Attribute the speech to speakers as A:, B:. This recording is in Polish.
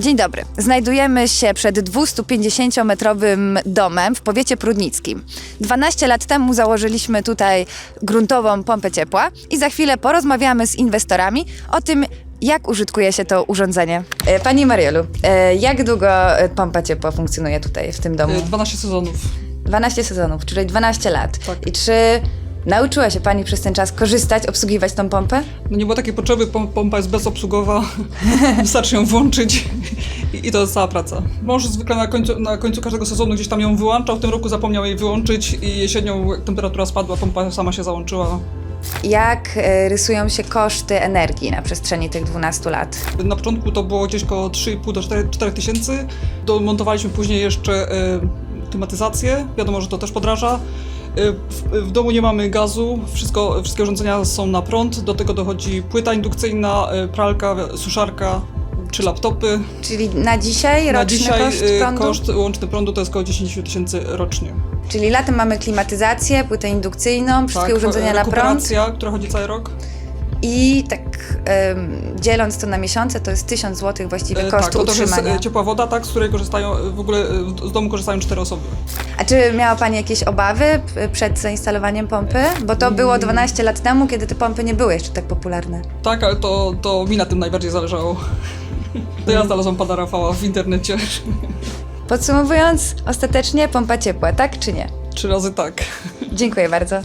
A: Dzień dobry. Znajdujemy się przed 250-metrowym domem w powiecie prudnickim. 12 lat temu założyliśmy tutaj gruntową pompę ciepła i za chwilę porozmawiamy z inwestorami o tym, jak użytkuje się to urządzenie. E, Pani Mariolu, e, jak długo e, pompa ciepła funkcjonuje tutaj w tym domu?
B: Y, 12 sezonów.
A: 12 sezonów, czyli 12 lat.
B: Tak.
A: I czy nauczyła się Pani przez ten czas korzystać, obsługiwać tą pompę?
B: No nie było takiej potrzeby, pom- pompa jest bezobsługowa, wystarczy ją włączyć i, i to jest cała praca. Mąż zwykle na końcu, na końcu każdego sezonu gdzieś tam ją wyłączał, w tym roku zapomniał jej wyłączyć i jesienią jak temperatura spadła, pompa sama się załączyła.
A: Jak e, rysują się koszty energii na przestrzeni tych 12 lat?
B: Na początku to było gdzieś około 3,5 do 4, 4 tysięcy, domontowaliśmy później jeszcze y, klimatyzację, wiadomo, że to też podraża. Y, W, domu nie mamy gazu, wszystko, wszystkie urządzenia są na prąd, do tego dochodzi płyta indukcyjna, y, pralka, suszarka czy laptopy.
A: Czyli na dzisiaj roczny
B: Na dzisiaj
A: koszt
B: y,
A: prądu?
B: koszt łączny prądu to jest około 10 tysięcy rocznie.
A: Czyli latem mamy klimatyzację, płytę indukcyjną, wszystkie urządzenia na prąd
B: która chodzi cały rok.
A: I tak em, dzieląc to na miesiące to jest 1000 zł właściwie
B: E,
A: koszt
B: tak, to też jest
A: utrzymania.
B: e, ciepła woda, tak, z której korzystają, e, w ogóle e, z domu korzystają cztery osoby.
A: A czy miała Pani jakieś obawy p- przed zainstalowaniem pompy? Bo to było
B: Mm.
A: 12 lat temu, kiedy te pompy nie były jeszcze tak popularne.
B: Tak, ale to, to mi na tym najbardziej zależało. To ja znalazłam pana Rafała w internecie.
A: Podsumowując, ostatecznie pompa ciepła, tak czy nie?
B: Trzy razy tak.
A: Dziękuję bardzo.